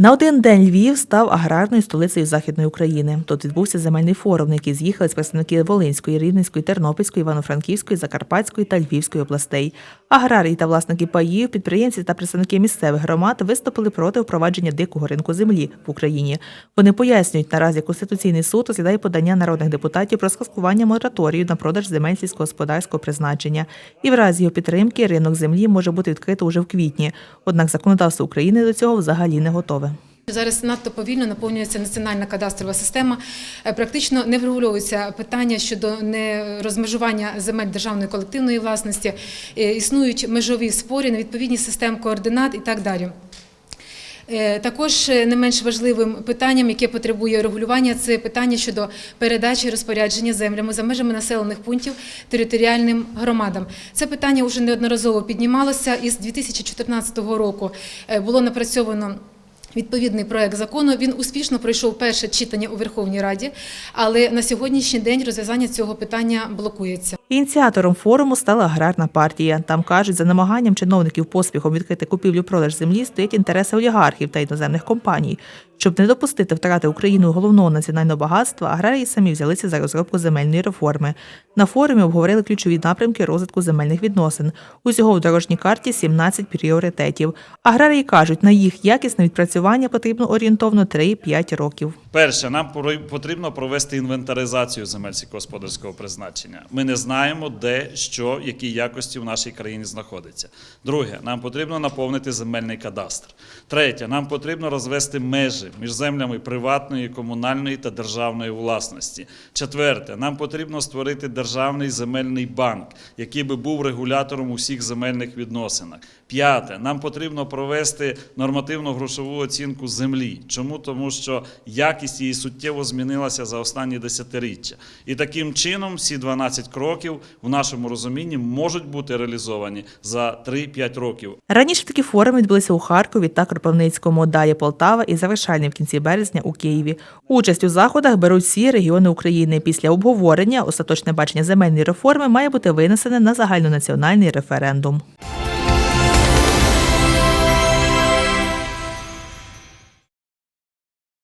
На один день Львів став аграрною столицею Західної України. Тут відбувся земельний форум, на який з'їхались представники Волинської, Рівненської, Тернопільської, Івано-Франківської, Закарпатської та Львівської областей. Аграрії та власники паїв, підприємці та представники місцевих громад виступили проти впровадження дикого ринку землі в Україні. Вони пояснюють, наразі Конституційний суд розглядає подання народних депутатів про скасування мораторію на продаж земель сільськогосподарського призначення. І в разі його підтримки ринок землі може бути відкрито уже в квітні. Однак законодавство України до цього взагалі не готове. Зараз надто повільно наповнюється національна кадастрова система. Е, Практично не врегульовуються питання щодо не розмежування земель державної колективної власності. Е, Існують межові спори, невідповідність систем координат і так далі. Е, Також не менш важливим питанням, яке потребує регулювання, це питання щодо передачі розпорядження землями за межами населених пунктів територіальним громадам. Це питання вже неодноразово піднімалося і з 2014 року було напрацьовано. Відповідний проект закону він успішно пройшов перше читання у Верховній Раді, але на сьогоднішній день розв'язання цього питання блокується. Ініціатором форуму стала аграрна партія. Там кажуть, за намаганням чиновників поспіхом відкрити купівлю-продаж землі стоять інтереси олігархів та іноземних компаній. Щоб не допустити втрати Україною головного національного багатства, аграрії самі взялися за розробку земельної реформи. На форумі обговорили ключові напрямки розвитку земельних відносин. Усього в дорожній карті 17 пріоритетів. Аграрії кажуть, на їх якісне відпрацювання потрібно орієнтовно 3-5 років. Перше, нам потрібно провести інвентаризацію земель сільськогосподарського призначення. Ми не знаємо, де, що, які якості в нашій країні знаходиться. Друге, нам потрібно наповнити земельний кадастр. Третє, нам потрібно розвести межі між землями приватної, комунальної та державної власності. Четверте, нам потрібно створити державний земельний банк, який би був регулятором усіх земельних відносинах. П'яте, нам потрібно провести нормативну грошову оцінку землі. Чому? Тому що якість її суттєво змінилася за останні десятиріччя. І таким чином всі 12 кроків в нашому розумінні можуть бути реалізовані за 3-5 років. Раніше такі форуми відбулися у Харкові та Кропивницькому, далі Полтава і завершальний в кінці березня у Києві. Участь у заходах беруть всі регіони України. Після обговорення остаточне бачення земельної реформи має бути винесене на загальнонаціональний референдум.